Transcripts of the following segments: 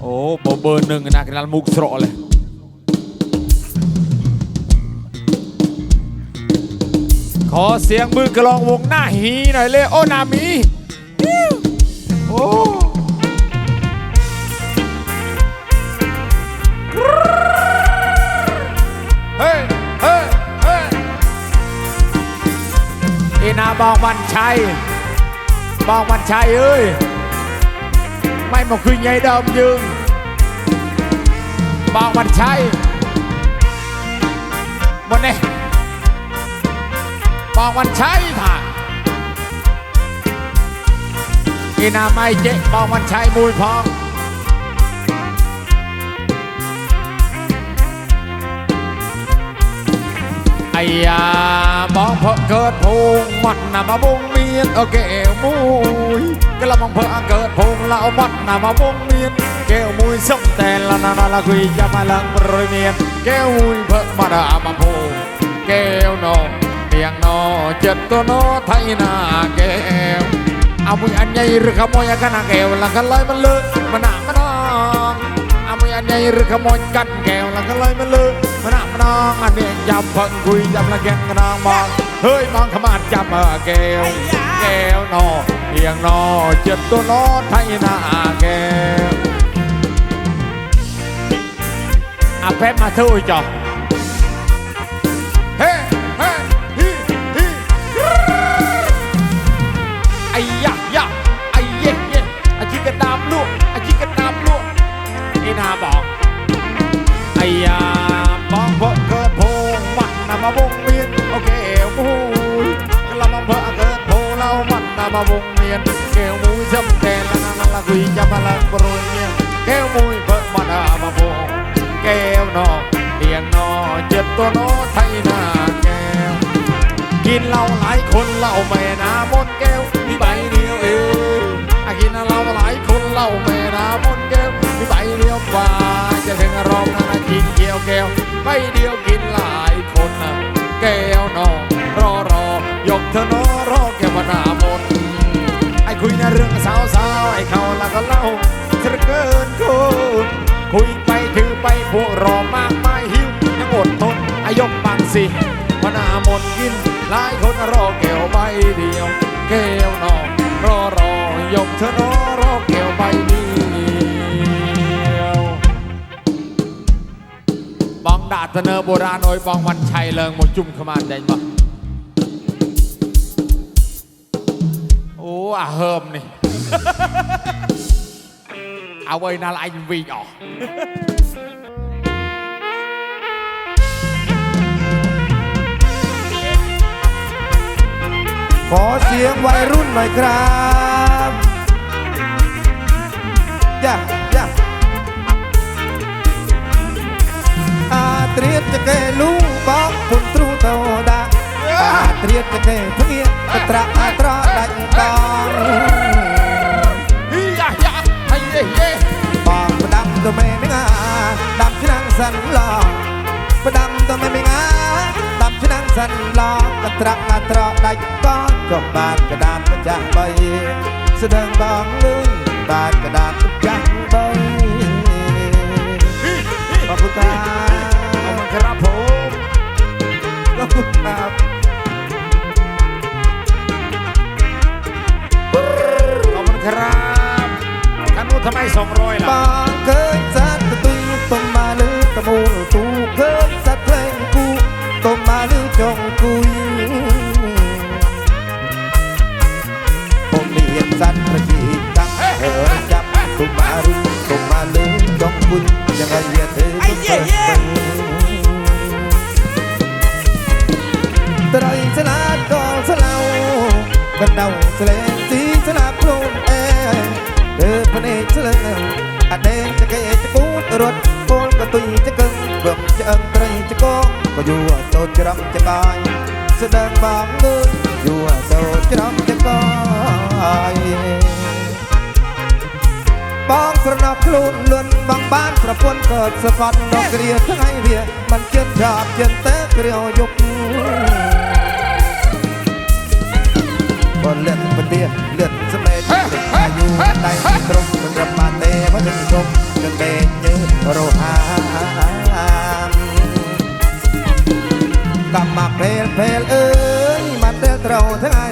โอ้เบอเบอร์หนึ่งนะกินมุกสระเลยขอเสียงมือกลองวงหน้าฮีหน่อยเลยโอ้นามีโอ้เฮ้เฮ้เฮ้อีนาบองวันชัยบองวันชัยเอ้ย ไม่มาคุยไงเดิมยืนบอกวันใชัยวันนี้บอกวันใชัยท่าอีนาไม่เจ๊บอกวันใชัยมวยพองไอ้ยาบองเพอเกิดพุงมันนะมาบุงเมียนโอเคมุย ก็ละมองเพอเกิดพุงละเอามันน่ะมาบุงเมียนแก้วมุยส่งแต่ละนานาละคุยจะมาลังบริเมียนแก้วมุยเพอมาดามาพูแก้วนอเตียงนอเจ็ดตัวนอไทยนาแก้วเอามุยอันใหญ่หรือขโมยกันนะแก้วละกันเลยมันเลิกมันหนักมันนองเอามุยอันใหญ่หรือขโมยกันแก้วละกันเลยมันเลิกมันหนักมันนองอันนี้จับเพิ่งคุยจับละแกงกันนองมองเฮ้ยมองขมาดจับเออแก้ว แก้วนอเพียงนอเจ็ดตัวนอไทยนาแก้วอาเพชรมาเถอะจ้ะเฮ้เฮ้ฮิฮิไอ้ยะยะไอ้เย็นเย็นไอ้จิกกระดามลูกไอ้จิกกระดามลูกไอ้นาบอกไอ้ยาาวงเวียนแก้วมูยช้ำแทนละนันละคุยจะมาลังบรวยเมียแก้วมูยเพอมันนำมาโพงแก้วนอเตียงนอเจ็ดตัวนอไทยนาแก้ว กินเหล้าหลายคนเหล้าแม่นามนแก้วมีใบเดียวเออกินเหล้าหลายคนเหล้าแม่นามนแก้วมีใบเดียวกว่าจะถึงรองนากินเกี่ยวแก้วใบเดียว คุยในเรื่องสาวสาวๆไอ้เขาแล้วก็เล่าเธอเกินคนคุยไปถือไปพวกรอมากมายหิวยังอดทนอายกปังสิพนามนกินหลายคนรอแก้วใบเดียวแก้วนองรอรอยกเธอนอรอแก้วใบเดียวบองดาดเนอโบราณโอยบองวันชัยเลิงหมดจุ่มขมานใจบ่ อ้อาเฮิมนี่ เอาไว้นาลายวิ่งออกขอเสียงวัยรุ่นหน่อยครับย่าย่าอาเตรียมจะเกลูบอกคุณตรูเตาดา ត្រៀតទេព្រាតត្រាក់អាត្រដាច់ដងហីយ៉ាយ៉ាហៃយេយេបងផ្ដាំទៅមេងអាដាំឆ្នាំងសិនឡងផ្ដាំទៅមេងអាដាំឆ្នាំងសិនឡងត្រាក់អាត្រដាច់កោក៏បានកដានម្ចាស់បីស្ដឹងបងលឿនបានកដានម្ចាស់បីបងពុតាអមក្រាបผม Love. ครับขอบคุณครับคันนู้นทำไมสองร้อยล่ะ บางเคยสัตว์ตุ้ยต้มมาลือตะมูตูเคยสัตว์เพลงกูต้มมาลือจงกุยผมเรียนสัตว์ประจีตังเธอจับตุมมารุตุมมาลืมจงคุยยังไงเยเธอก็เปิดเผยตรายสลาดกอสลาวกันเดาสเลงสีสลาโคลนเอ លើភ្នែកឆ្លឹងអដេចកេចពូតរត់គោលកទុយចកឹងវឹកចអឹងត្រីចកងក៏យួរតូចច្រំចបាយស្ដឹងបងងើយយួរតូចច្រំចកយបងប្រណប់ខ្លួនលន់បងបានប្រពន្ធកើតសវត្តដល់គ្រាថ្ងៃវាមិនចិត្តចប់ចិត្តតែគ្រាយប់បលិទ្ធពទាល មិនសុំនឹងដេកញើរហ័នកំមកពេលពេលអើយមិនដែលត្រូវថ្ងៃ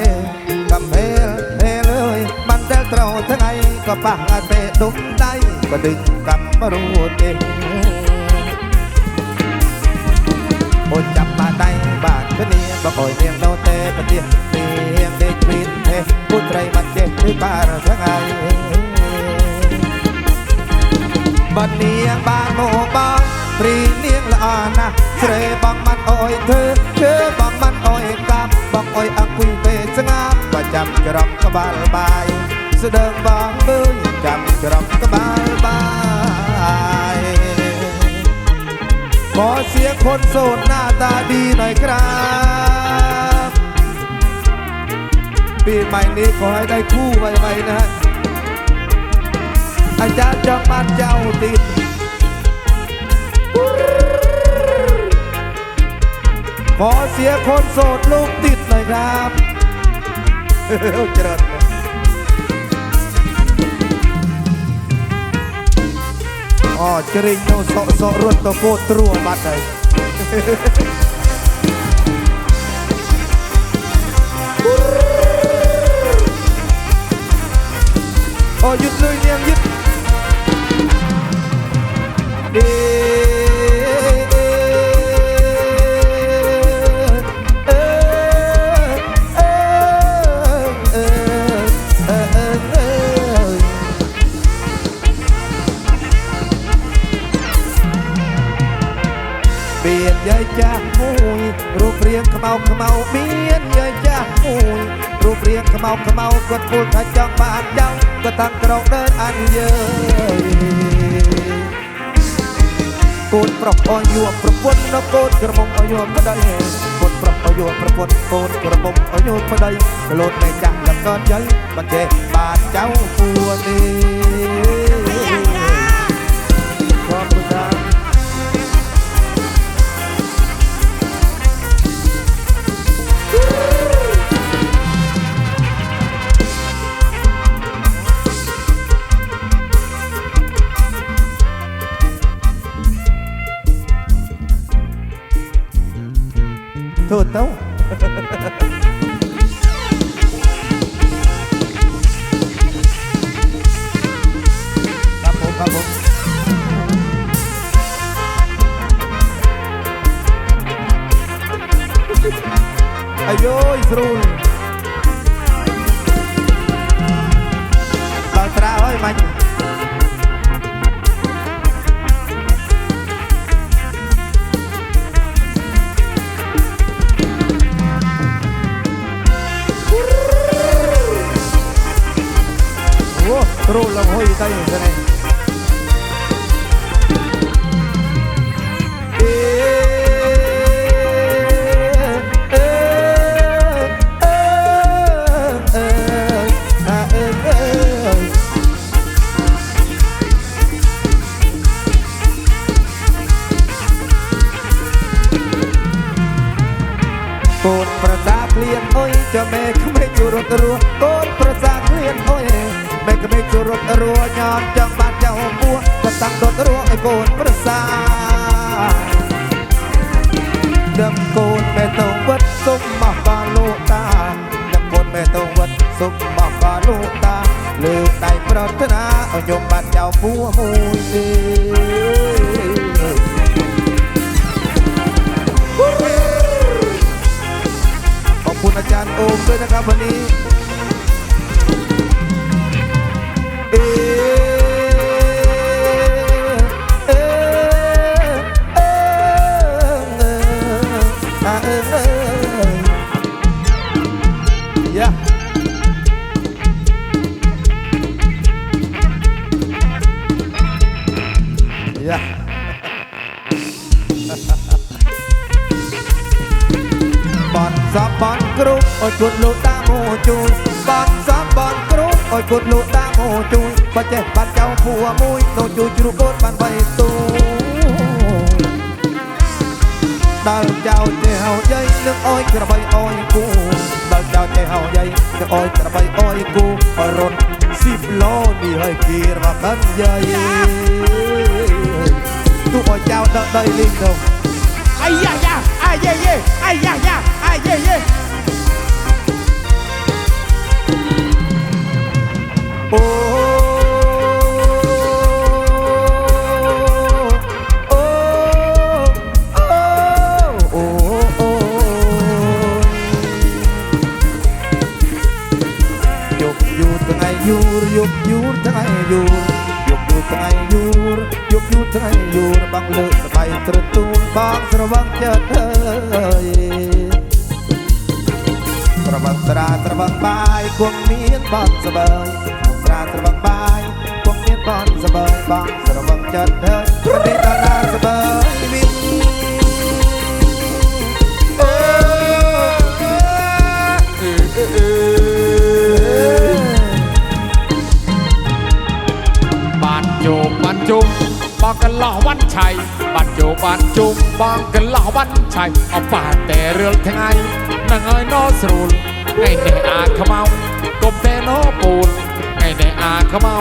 កំពេលពេលអើយមិនដែលត្រូវថ្ងៃក៏ប៉ះតែដុំដៃក៏ដឹកកំរួចទេអូចាប់បាដៃបាទគ្នាបើអុយនាងនៅទេប្រទេសនាងដេកព្រៀនទេពុត្រីមិនចេះពីបារថ្ងៃ បាត់នាងបានមកបងព្រីនាងល្អណាស់ស្រីបងមិនអើយធ្វើធ្វើបងមិនអើយកាប់បងអើយអង្គុយពេលស្ងាត់បើចាំច្រំក្បាលបាយស្ដើងបងអើយចាំច្រំក្បាលបាយขอเสียงคนโสดหน้าตาดีหน่อยครับปีใหม่นี้ขอให้ได้คู่ไวๆนะฮะ អាចារ្យចាប់បាត់ចៅទៀតខอเสียคนโสดลูกติดหน่อยครับเจริญអូជ្រេងនោះសក់សក់រត់ទៅពោតទ្រួបាត់ហើយ យាយចាស់មួយរូបរាងខ្មៅខ្មៅមានយាយចាស់មួយរូបរាងខ្មៅខ្មៅគាត់ពោលថាចង់បានយ៉ាងគាត់តាំងក្រោកដើរអញយើកូនប្រុសអោយយួប្រពន្ធនៅកូនក្រមុំអោយយួប្តីកូនប្រុសអោយយួប្រពន្ធកូនក្រមុំអោយយួប្តីក្លូតតែចាស់លកកើតយាយមិនចេះបានចៅគួរទេ มาอยู่โอ้รู้แล้วห้อยใจอยู่ที่ไចាំមេក្មេងជួរត់រួកូនប្រសាក្លៀនអុយមេក្មេងជួរត់រួញ៉ាំចង់បានចៅពោះក៏តាំងដុតរួឲ្យកូនប្រសាដឹកកូនមេតងវត្តសុំមកបាលោកតាដឹកកូនមេតងវត្តសុំមកបាលោកតាលើកដៃប្រតនាឲ្យខ្ញុំបានចៅពោះមួយទេ จารย์โอมด้วยนะครับวันนี้ បនសំបនគ្រប់អើយគុណលោកតាមកជួយបើចេះបានចៅពួរមួយនោះជួយជ្រូកកូនបានបីទូដល់ចៅចេះហៅយាយនឹងអើយក្របីអើយគូដល់ចៅចេះហៅយាយនឹងអើយក្របីអើយគូអើយរុនសស៊ីប្លូនេះហើយគេរបស់បានយាយទូឲ្យចៅដល់ដីលីងទៅ Ay, ya, ya, ay, ye, ye, ay, ya, ya, ay, ye, ye. អូអូអូអូយកយូ យូរយកយូរថ្ងៃយូរយកយូរថ្ងៃយូរយកយូរថ្ងៃយូរបាំងលើកស្បៃត្រទូលបងស្រវឹងចិត្តហើយត្រវឹងស្រាត្រវឹងបាយគង់មានបនសបាយ ស្រាត្រវឹងបាយគង់មានបនសបាយបងស្រវឹងចិត្តហើយប្រទេសដល់ណាសបាយវិញអូបានជុំបានជុំបងកន្លោះវ៉ាន់ឆៃបានជុំបានជុំបងកន្លោះវ៉ាន់ឆៃអត់បានតែរឿលថ្ងៃនឹងឲ្យណោស្រួលថ្ងៃនេះអាខ្មៅកុំតែណោពូល ថ្ងៃនេះអាខ្មៅ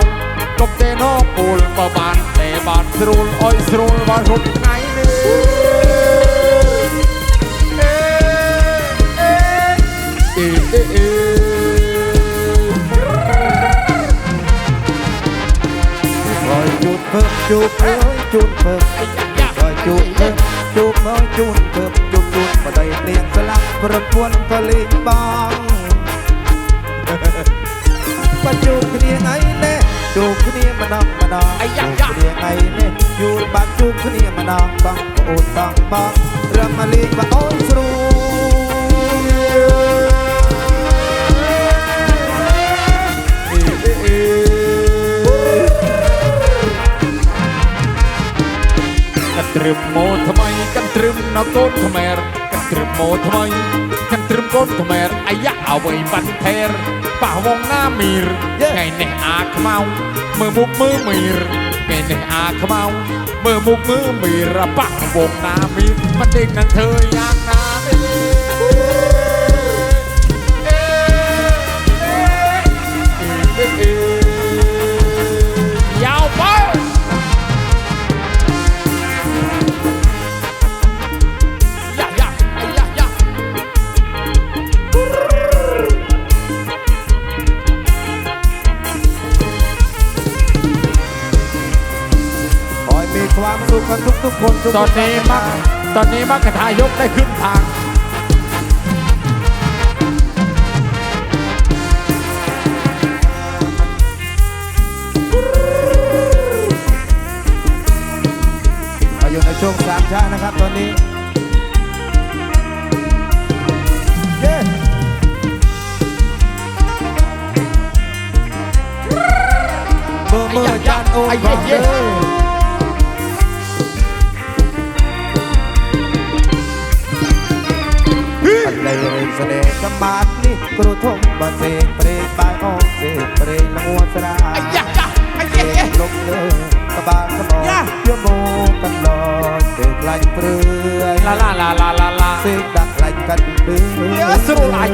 កុំតែណោពូលបើបានតែបានស្រួលអុយស្រួលបានគ្រប់ថ្ងៃនេះអេអេអេអេ rồi chút phơm chút ơi chút phơm អាយ៉ាយ៉ា rồi chút phơm chút ơi chút phơm chút chút mà đây liền sẽ lắc ប្រពន្ធក៏លេងបង បើជួបគ្នាថ្ងៃនេះជួបគ្នាម្ដងម្ដងអាយ៉ាជួបយ៉ាគ្នាថ្ងៃនេះយូរបាត់ជួបគ្នាម្ដងបងប្អូនបងបងរំមកលេងបងអូនស្រួលកន្ទ្រឹមម៉ូថ្មីកន្ទ្រឹមណកូនខ្មែរកន្ទ្រឹមម៉ូថ្មី កន្ទ្រឹមកូនខ្មែរអាយ៉ាអ្វីបាត់ថេរប៉ះវងណាមីរថ្ងៃនេះអាខ្មៅមើលមុខមើលមីរថ្ងៃនេះអាខ្មៅមើលមុខមើលមីរប៉ះវងណាមីរមិនដេកនឹងធ្វើយ៉ាង ตอนนี้มักตอนนี้มักกระทายกได้ขึ้นทางมาอยู่ในช่วงสามชาตินะครับตอนนี้เย้เมื่อเมื่อจานโอ้ยบอกเลย ងសនេសម្បត្តិនេះគ្រូធំបើសេកព្រេកបាយអងសេកព្រេកលងស្រាអាយ៉ាអាយ៉ាលោកលើក្បាលក្បងជាមកកណ្ដោសេកខ្លាញ់ព្រឺឡាឡាឡាឡាឡាសេកដាក់ខ្លាញ់កាត់ព្រឺស្រួលអាយ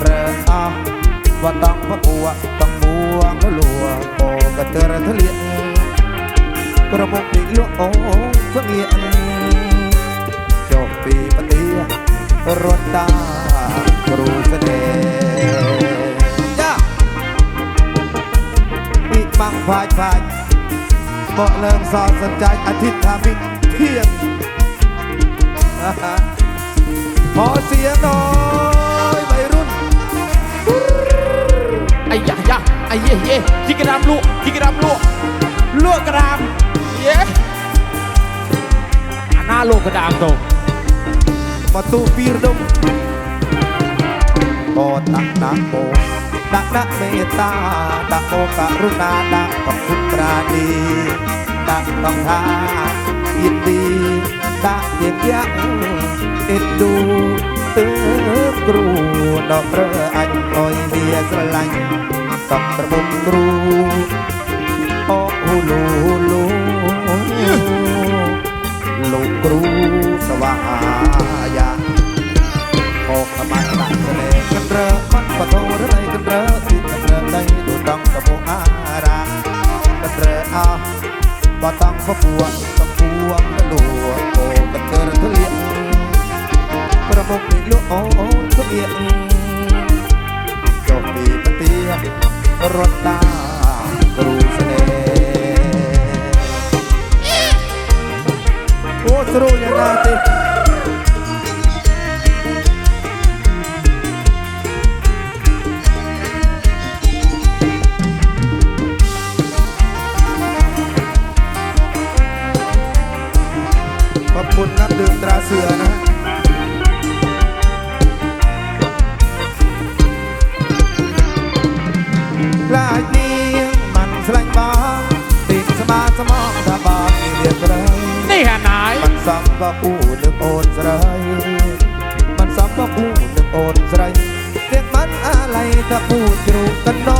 เริงอ้อว่าต้องพะปัวต้องบัวงหลัวโอ้กระเตอร์ทะเลียนกระบอกปีลวงโอ้เพื่อเงียนจบปีปฏิรถตาครูเสด็จจ้าอีกบางฝ่ายฝ่เบาะเริ่มสอนสนใจอาทิตย์ทามิเที่ยงขอเสียงน้อง អាយេយេជីក្រាមលក់ជីក្រាមលក់លក់ក្រាមយេអាណាលក់ក្រាមទៅមកទូពីរដុំបតដាក់ដាក់បោដាក់ដាក់មេត្តាដាក់បោករុណាដាក់ប្រពុតប្រាណីដាក់តង្ហាទៀតទីដាក់ទៀតយ៉ាងអេតឌូទើគ្រូដល់ប្រើអញអុយវាស្រឡាញ់ สับระบบรูออกหูลูลู ជ្រូកកណ្ដ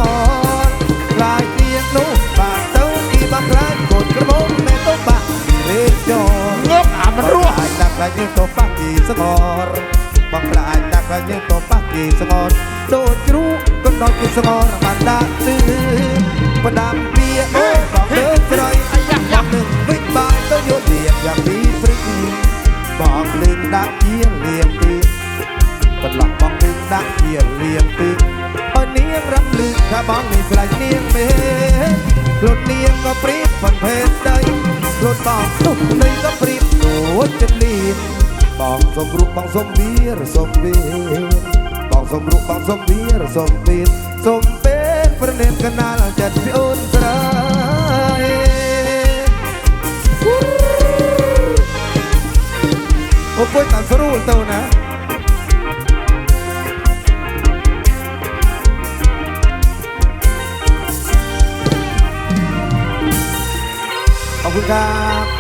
នខ្លាចទៀងនោះបាទទៅទីបាក់ខ្លាចកូនក្រមុំមែនទៅបាក់ពីលេខចងប់អាមរស់អាចដាក់ខ្លាចយើងទៅបាក់ទីស្ងរបងខ្លាចដាក់ខ្លាចយើងទៅបាក់ទីស្ងរដូចជ្រូកកណ្ដនគេស្ងរបានដាក់ទឺបដាំពីអូបងលើក្រៃអាយ៉ាបងនឹងវិបាយទៅយោធៀបយ៉ាងពីព្រឹកបងលឹងដាក់ជាលៀមទីបន្លំបងលឹងដាក់ជាលៀមទី នាងរំលឹកថាបងនេះស្រឡាញ់នាងមេខ្លួននាងក៏ព្រៀបមិនភេទដីខ្លួនបងទុះនេះក៏ព្រៀបអូនចិត្តលៀនបងសុំរូបបងសុំវារសុំវាបងសុំរូបបងសុំវារសុំវាសុំពេលប្រណិតកណាលចិត្តពីអូនត្រាអូពុយតាស្រួលទៅណា buka